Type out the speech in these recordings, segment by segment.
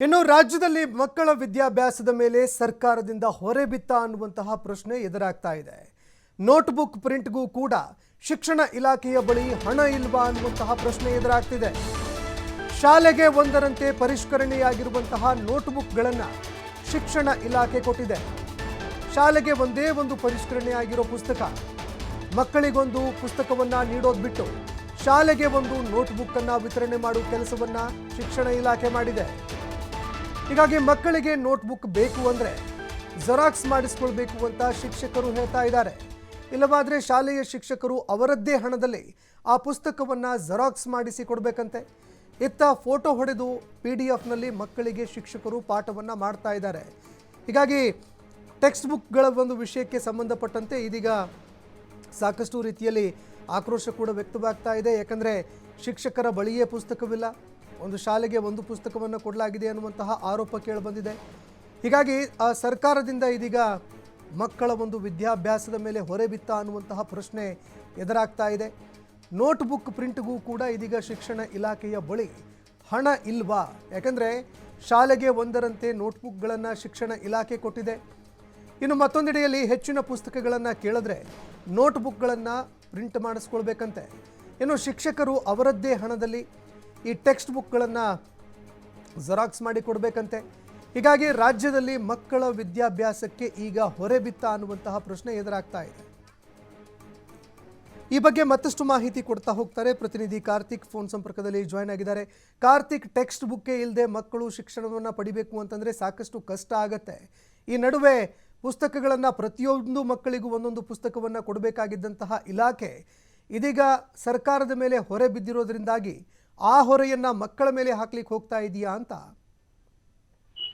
ಇನ್ನು ರಾಜ್ಯದಲ್ಲಿ ಮಕ್ಕಳ ವಿದ್ಯಾಭ್ಯಾಸದ ಮೇಲೆ ಸರ್ಕಾರದಿಂದ ಹೊರೆ ಬಿತ್ತ ಅನ್ನುವಂತಹ ಪ್ರಶ್ನೆ ಎದುರಾಗ್ತಾ ಇದೆ. ನೋಟ್ಬುಕ್ ಪ್ರಿಂಟ್ಗೂ ಕೂಡ ಶಿಕ್ಷಣ ಇಲಾಖೆಯ ಬಳಿ ಹಣ ಇಲ್ವಾ ಅನ್ನುವಂತಹ ಪ್ರಶ್ನೆ ಎದುರಾಗ್ತಿದೆ. ಶಾಲೆಗೆ ಒಂದರಂತೆ ಪರಿಷ್ಕರಣೆಯಾಗಿರುವಂತಹ ನೋಟ್ಬುಕ್ಗಳನ್ನು ಶಿಕ್ಷಣ ಇಲಾಖೆ ಕೊಟ್ಟಿದೆ. ಶಾಲೆಗೆ ಒಂದೇ ಒಂದು ಪರಿಷ್ಕರಣೆಯಾಗಿರೋ ಪುಸ್ತಕ. ಮಕ್ಕಳಿಗೊಂದು ಪುಸ್ತಕವನ್ನು ನೀಡೋದು ಬಿಟ್ಟು ಶಾಲೆಗೆ ಒಂದು ನೋಟ್ಬುಕ್ ಅನ್ನ ವಿತರಣೆ ಮಾಡುವ ಕೆಲಸವನ್ನ ಶಿಕ್ಷಣ ಇಲಾಖೆ ಮಾಡಿದೆ. ಹೀಗಾಗಿ ಮಕ್ಕಳಿಗೆ ನೋಟ್ಬುಕ್ ಬೇಕು ಅಂದರೆ ಜೆರಾಕ್ಸ್ ಮಾಡಿಸ್ಕೊಳ್ಬೇಕು ಅಂತ ಶಿಕ್ಷಕರು ಹೇಳ್ತಾ ಇದ್ದಾರೆ. ಇಲ್ಲವಾದರೆ ಶಾಲೆಯ ಶಿಕ್ಷಕರು ಅವರದ್ದೇ ಹಣದಲ್ಲಿ ಆ ಪುಸ್ತಕವನ್ನು ಜೆರಾಕ್ಸ್ ಮಾಡಿಸಿ ಕೊಡಬೇಕಂತೆ. ಇತ್ತ ಫೋಟೋ ಹೊಡೆದು ಪಿ ಡಿ ಎಫ್ನಲ್ಲಿ ಮಕ್ಕಳಿಗೆ ಶಿಕ್ಷಕರು ಪಾಠವನ್ನು ಮಾಡ್ತಾ ಇದ್ದಾರೆ. ಹೀಗಾಗಿ ಟೆಕ್ಸ್ಟ್ ಬುಕ್ಗಳ ಒಂದು ವಿಷಯಕ್ಕೆ ಸಂಬಂಧಪಟ್ಟಂತೆ ಇದೀಗ ಸಾಕಷ್ಟು ರೀತಿಯಲ್ಲಿ ಆಕ್ರೋಶ ಕೂಡ ವ್ಯಕ್ತವಾಗ್ತಾ ಇದೆ. ಯಾಕಂದರೆ ಶಿಕ್ಷಕರ ಬಳಿಯೇ ಪುಸ್ತಕವಿಲ್ಲ. ಒಂದು ಶಾಲೆಗೆ ಒಂದು ಪುಸ್ತಕವನ್ನು ಕೊಡಲಾಗಿದೆ ಅನ್ನುವಂತಹ ಆರೋಪ ಕೇಳಿಬಂದಿದೆ. ಹೀಗಾಗಿ ಆ ಸರ್ಕಾರದಿಂದ ಇದೀಗ ಮಕ್ಕಳ ಒಂದು ವಿದ್ಯಾಭ್ಯಾಸದ ಮೇಲೆ ಹೊರೆ ಬಿತ್ತ ಅನ್ನುವಂತಹ ಪ್ರಶ್ನೆ ಎದುರಾಗ್ತಾ ಇದೆ. ನೋಟ್ಬುಕ್ ಪ್ರಿಂಟ್ಗೂ ಕೂಡ ಇದೀಗ ಶಿಕ್ಷಣ ಇಲಾಖೆಯ ಬಳಿ ಹಣ ಇಲ್ವಾ? ಯಾಕಂದರೆ ಶಾಲೆಗೆ ಒಂದರಂತೆ ನೋಟ್ಬುಕ್ಗಳನ್ನು ಶಿಕ್ಷಣ ಇಲಾಖೆ ಕೊಟ್ಟಿದೆ. ಇನ್ನು ಮತ್ತೊಂದೆಡೆಯಲ್ಲಿ ಹೆಚ್ಚಿನ ಪುಸ್ತಕಗಳನ್ನು ಕೇಳಿದ್ರೆ ನೋಟ್ಬುಕ್ಗಳನ್ನು ಪ್ರಿಂಟ್ ಮಾಡಿಸ್ಕೊಳ್ಬೇಕಂತೆ. ಇನ್ನು ಶಿಕ್ಷಕರು ಅವರದ್ದೇ ಹಣದಲ್ಲಿ ಈ ಟೆಕ್ಸ್ಟ್ ಬುಕ್ಗಳನ್ನು ಜೆರಾಕ್ಸ್ ಮಾಡಿ ಕೊಡಬೇಕಂತೆ. ಹೀಗಾಗಿ ರಾಜ್ಯದಲ್ಲಿ ಮಕ್ಕಳ ವಿದ್ಯಾಭ್ಯಾಸಕ್ಕೆ ಈಗ ಹೊರೆ ಬಿತ್ತ ಅನ್ನುವಂತಹ ಪ್ರಶ್ನೆ ಎದುರಾಗ್ತಾ ಇದೆ. ಈ ಬಗ್ಗೆ ಮತ್ತಷ್ಟು ಮಾಹಿತಿ ಕೊಡ್ತಾ ಹೋಗ್ತಾರೆ ಪ್ರತಿನಿಧಿ ಕಾರ್ತಿಕ್. ಫೋನ್ ಸಂಪರ್ಕದಲ್ಲಿ ಜಾಯ್ನ್ ಆಗಿದ್ದಾರೆ. ಕಾರ್ತಿಕ್ ಟೆಕ್ಸ್ಟ್ ಬುಕ್ಕೇ ಇಲ್ಲದೆ ಮಕ್ಕಳು ಶಿಕ್ಷಣವನ್ನು ಪಡಿಬೇಕು ಅಂತಂದರೆ ಸಾಕಷ್ಟು ಕಷ್ಟ ಆಗತ್ತೆ. ಈ ನಡುವೆ ಪುಸ್ತಕಗಳನ್ನು ಪ್ರತಿಯೊಂದು ಮಕ್ಕಳಿಗೂ ಒಂದೊಂದು ಪುಸ್ತಕವನ್ನು ಕೊಡಬೇಕಾಗಿದ್ದಂತಹ ಇಲಾಖೆ ಇದೀಗ ಸರ್ಕಾರದ ಮೇಲೆ ಹೊರೆ ಬಿದ್ದಿರೋದ್ರಿಂದಾಗಿ ಆ ಹೊರೆಯನ್ನ ಮಕ್ಕಳ ಮೇಲೆ ಹಾಕ್ಲಿಕ್ಕೆ ಹೋಗ್ತಾ ಇದೆಯಾ ಅಂತ?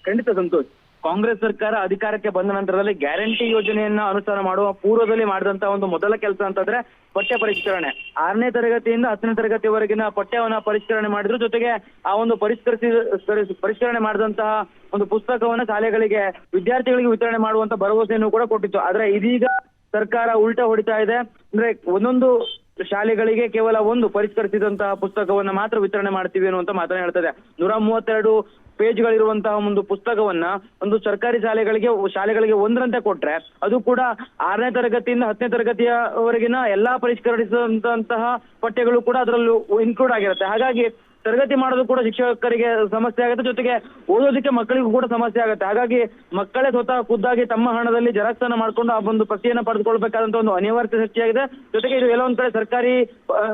ಖಂಡಿತ ಸಂತೋಷ್. ಕಾಂಗ್ರೆಸ್ ಸರ್ಕಾರ ಅಧಿಕಾರಕ್ಕೆ ಬಂದ ನಂತರದಲ್ಲಿ ಗ್ಯಾರಂಟಿ ಯೋಜನೆಯನ್ನ ಅನುಷ್ಠಾನ ಮಾಡುವ ಪೂರ್ವದಲ್ಲಿ ಮಾಡಿದಂತ ಒಂದು ಮೊದಲ ಕೆಲಸ ಅಂತಂದ್ರೆ ಪಠ್ಯ ಪರಿಷ್ಕರಣೆ. ಆರನೇ ತರಗತಿಯಿಂದ ಹತ್ತನೇ ತರಗತಿವರೆಗಿನ ಪಠ್ಯವನ್ನ ಪರಿಷ್ಕರಣೆ ಮಾಡಿದ್ರು. ಜೊತೆಗೆ ಆ ಒಂದು ಪರಿಷ್ಕರಿಸಿ ಪರಿಷ್ಕರಣೆ ಮಾಡಿದಂತಹ ಒಂದು ಪುಸ್ತಕವನ್ನ ಶಾಲೆಗಳಿಗೆ, ವಿದ್ಯಾರ್ಥಿಗಳಿಗೆ ವಿತರಣೆ ಮಾಡುವಂತ ಭರವಸೆಯನ್ನು ಕೂಡ ಕೊಟ್ಟಿತ್ತು. ಆದ್ರೆ ಇದೀಗ ಸರ್ಕಾರ ಉಲ್ಟಾ ಹೊಡಿತಾ ಇದೆ. ಅಂದ್ರೆ ಒಂದೊಂದು ಶಾಲೆಗಳಿಗೆ ಕೇವಲ ಒಂದು ಪರಿಷ್ಕರಿಸಿದಂತಹ ಪುಸ್ತಕವನ್ನ ಮಾತ್ರ ವಿತರಣೆ ಮಾಡ್ತೀವಿ ಅನ್ನುವಂತ ಮಾತನ್ನ ಹೇಳ್ತದೆ. ನೂರ ಮೂವತ್ತೆರಡು ಪೇಜ್ಗಳಿರುವಂತಹ ಒಂದು ಪುಸ್ತಕವನ್ನ ಒಂದು ಸರ್ಕಾರಿ ಶಾಲೆಗಳಿಗೆ ಶಾಲೆಗಳಿಗೆ ಒಂದರಂತೆ ಕೊಟ್ರೆ ಅದು ಕೂಡ ಆರನೇ ತರಗತಿಯಿಂದ ಹತ್ತನೇ ತರಗತಿಯವರೆಗಿನ ಎಲ್ಲಾ ಪರಿಷ್ಕರಿಸಿದಂತಹ ಪಠ್ಯಗಳು ಕೂಡ ಅದರಲ್ಲೂ ಇನ್ಕ್ಲೂಡ್ ಆಗಿರುತ್ತೆ. ಹಾಗಾಗಿ ತರಗತಿ ಮಾಡೋದು ಕೂಡ ಶಿಕ್ಷಕರಿಗೆ ಸಮಸ್ಯೆ ಆಗುತ್ತೆ. ಜೊತೆಗೆ ಓದೋದಕ್ಕೆ ಮಕ್ಕಳಿಗೂ ಕೂಡ ಸಮಸ್ಯೆ ಆಗುತ್ತೆ. ಹಾಗಾಗಿ ಮಕ್ಕಳೇ ಸ್ವತಃ ಖುದ್ದಾಗಿ ತಮ್ಮ ಹಣದಲ್ಲಿ ಜೆರಾಕ್ಸ್ ಮಾಡ್ಕೊಂಡು ಆ ಒಂದು ಪ್ರತಿಯನ್ನ ಪಡೆದುಕೊಳ್ಬೇಕಾದಂತ ಒಂದು ಅನಿವಾರ್ಯ ಸೃಷ್ಟಿಯಾಗಿದೆ. ಜೊತೆಗೆ ಇದು ಎಲ್ಲ ಒಂದ್ ಕಡೆ ಸರ್ಕಾರಿ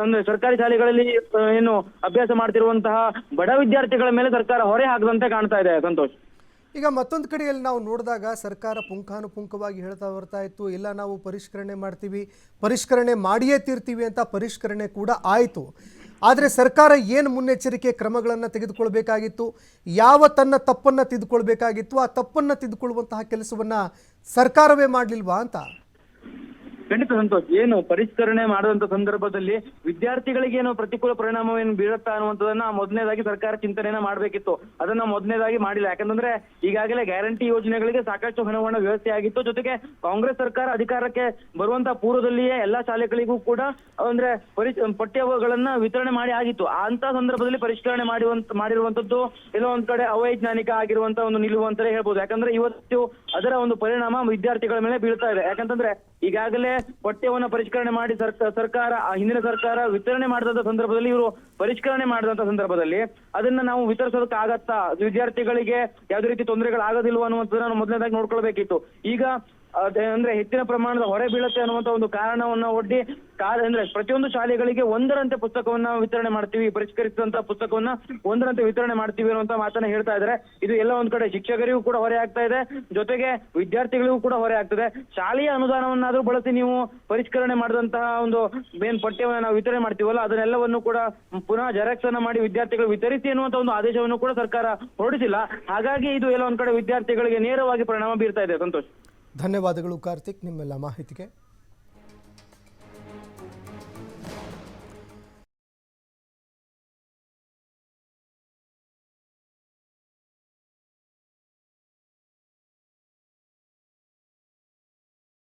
ಅಂದ್ರೆ ಸರ್ಕಾರಿ ಶಾಲೆಗಳಲ್ಲಿ ಏನು ಅಭ್ಯಾಸ ಮಾಡ್ತಿರುವಂತಹ ಬಡ ವಿದ್ಯಾರ್ಥಿಗಳ ಮೇಲೆ ಸರ್ಕಾರ ಹೊರೆ ಹಾಕದಂತೆ ಕಾಣ್ತಾ ಇದೆ. ಸಂತೋಷ್. ಈಗ ಮತ್ತೊಂದು ಕಡೆಯಲ್ಲಿ ನಾವು ನೋಡಿದಾಗ ಸರ್ಕಾರ ಪುಂಖಾನುಪುಂಖವಾಗಿ ಹೇಳ್ತಾ ಬರ್ತಾ ಇತ್ತು. ಇಲ್ಲ, ನಾವು ಪರಿಷ್ಕರಣೆ ಮಾಡ್ತೀವಿ. ಪರಿಷ್ಕರಣೆ ಮಾಡಿಯೇ ತೀರ್ತೀವಿ ಅಂತ ಪರಿಷ್ಕರಣೆ ಕೂಡ ಆಯಿತು. ಆದರೆ ಸರ್ಕಾರ ಏನು ಮುನ್ನೆಚ್ಚರಿಕೆ ಕ್ರಮಗಳನ್ನು ತೆಗೆದುಕೊಳ್ಬೇಕಾಗಿತ್ತು? ಯಾವ ತನ್ನ ತಪ್ಪನ್ನು ತಿದ್ದುಕೊಳ್ಬೇಕಾಗಿತ್ತು? ಆ ತಪ್ಪನ್ನು ತಿದ್ದುಕೊಳ್ಳುವಂತಹ ಕೆಲಸವನ್ನು ಸರ್ಕಾರವೇ ಮಾಡಲಿಲ್ವಾ ಅಂತ? ಖಂಡಿತ ಸಂತೋಷ್, ಏನು ಪರಿಷ್ಕರಣೆ ಮಾಡುವಂತ ಸಂದರ್ಭದಲ್ಲಿ ವಿದ್ಯಾರ್ಥಿಗಳಿಗೆ ಏನು ಪ್ರತಿಕೂಲ ಪರಿಣಾಮ ಏನು ಬೀಳುತ್ತಾ ಅನ್ನುವಂಥದನ್ನ ಮೊದಲನೇದಾಗಿ ಸರ್ಕಾರ ಚಿಂತನೆಯನ್ನ ಮಾಡಬೇಕಿತ್ತು. ಅದನ್ನ ಮೊದಲನೇದಾಗಿ ಮಾಡಿಲ್ಲ. ಯಾಕಂದ್ರೆ ಈಗಾಗಲೇ ಗ್ಯಾರಂಟಿ ಯೋಜನೆಗಳಿಗೆ ಸಾಕಷ್ಟು ಹಣವನ್ನ ವ್ಯವಸ್ಥೆ ಆಗಿತ್ತು. ಜೊತೆಗೆ ಕಾಂಗ್ರೆಸ್ ಸರ್ಕಾರ ಅಧಿಕಾರಕ್ಕೆ ಬರುವಂತ ಪೂರ್ವದಲ್ಲಿಯೇ ಎಲ್ಲಾ ಶಾಲೆಗಳಿಗೂ ಕೂಡ ಅಂದ್ರೆ ಪರಿ, ಪಠ್ಯಗಳನ್ನ ವಿತರಣೆ ಮಾಡಿ ಆಗಿತ್ತು. ಅಂತ ಸಂದರ್ಭದಲ್ಲಿ ಪರಿಷ್ಕರಣೆ ಮಾಡುವಂತ ಮಾಡಿರುವಂತದ್ದು ಏನೋ ಒಂದ್ ಕಡೆ ಅವೈಜ್ಞಾನಿಕ ಆಗಿರುವಂತ ಒಂದು ನಿಲುವು ಅಂತಲೇ ಹೇಳ್ಬೋದು. ಯಾಕಂದ್ರೆ ಇವತ್ತು ಅದರ ಒಂದು ಪರಿಣಾಮ ವಿದ್ಯಾರ್ಥಿಗಳ ಮೇಲೆ ಬೀಳ್ತಾ ಇದೆ. ಯಾಕಂತಂದ್ರೆ ಈಗಾಗಲೇ ಪಠ್ಯವನ್ನ ಪರಿಷ್ಕರಣೆ ಮಾಡಿ ಸರ್ಕ- ಸರ್ಕಾರ ಹಿಂದಿನ ಸರ್ಕಾರ ವಿತರಣೆ ಮಾಡಿದಂತ ಸಂದರ್ಭದಲ್ಲಿ ಇವರು ಪರಿಷ್ಕರಣೆ ಮಾಡಿದಂತ ಸಂದರ್ಭದಲ್ಲಿ ಅದನ್ನ ನಾವು ವಿತರಿಸೋದಕ್ಕೆ ಆಗತ್ತಾ ವಿದ್ಯಾರ್ಥಿಗಳಿಗೆ ಯಾವ್ದೇ ರೀತಿ ತೊಂದರೆಗಳಾಗೋದಿಲ್ವ ಅನ್ನುವಂಥದ್ದನ್ನ ನಾವು ಮೊದಲನೇದಾಗಿ ನೋಡ್ಕೊಳ್ಬೇಕಿತ್ತು. ಈಗ ಅದೇ ಅಂದ್ರೆ ಹೆಚ್ಚಿನ ಪ್ರಮಾಣದ ಹೊರೆ ಬೀಳುತ್ತೆ ಅನ್ನುವಂತ ಒಂದು ಕಾರಣವನ್ನ ಒಡ್ಡಿ ಕಾಲ ಅಂದ್ರೆ ಪ್ರತಿಯೊಂದು ಶಾಲೆಗಳಿಗೆ ಒಂದರಂತೆ ಪುಸ್ತಕವನ್ನ ವಿತರಣೆ ಮಾಡ್ತೀವಿ, ಪರಿಷ್ಕರಿಸಿದಂತ ಪುಸ್ತಕವನ್ನ ಒಂದರಂತೆ ವಿತರಣೆ ಮಾಡ್ತೀವಿ ಅನ್ನುವಂತ ಮಾತನ್ನ ಹೇಳ್ತಾ ಇದ್ದಾರೆ ಇದು ಎಲ್ಲ ಒಂದ್ ಕಡೆ ಶಿಕ್ಷಕರಿಗೂ ಕೂಡ ಹೊರೆ ಆಗ್ತಾ ಇದೆ, ಜೊತೆಗೆ ವಿದ್ಯಾರ್ಥಿಗಳಿಗೂ ಕೂಡ ಹೊರೆ ಆಗ್ತದೆ. ಶಾಲೆಯ ಅನುದಾನವನ್ನಾದ್ರೂ ಬಳಸಿ ನೀವು ಪರಿಷ್ಕರಣೆ ಮಾಡಿದಂತಹ ಒಂದು ಮೇನ್ ಪಠ್ಯವನ್ನ ನಾವು ವಿತರಣೆ ಮಾಡ್ತೀವಲ್ಲ, ಅದನ್ನೆಲ್ಲವನ್ನು ಕೂಡ ಪುನಃ ಜೆರಾಕ್ಸ್ ಅನ್ನ ಮಾಡಿ ವಿದ್ಯಾರ್ಥಿಗಳು ವಿತರಿಸಿ ಅನ್ನುವಂತ ಒಂದು ಆದೇಶವನ್ನು ಕೂಡ ಸರ್ಕಾರ ಹೊರಡಿಸಿಲ್ಲ. ಹಾಗಾಗಿ ಇದು ಎಲ್ಲ ಒಂದ್ ಕಡೆ ವಿದ್ಯಾರ್ಥಿಗಳಿಗೆ ನೇರವಾಗಿ ಪರಿಣಾಮ ಬೀರ್ತಾ ಇದೆ. ಸಂತೋಷ್. ಧನ್ಯವಾದಗಳು ಕಾರ್ತಿಕ್ ನಿಮ್ಮೆಲ್ಲ ಮಾಹಿತಿಗೆ.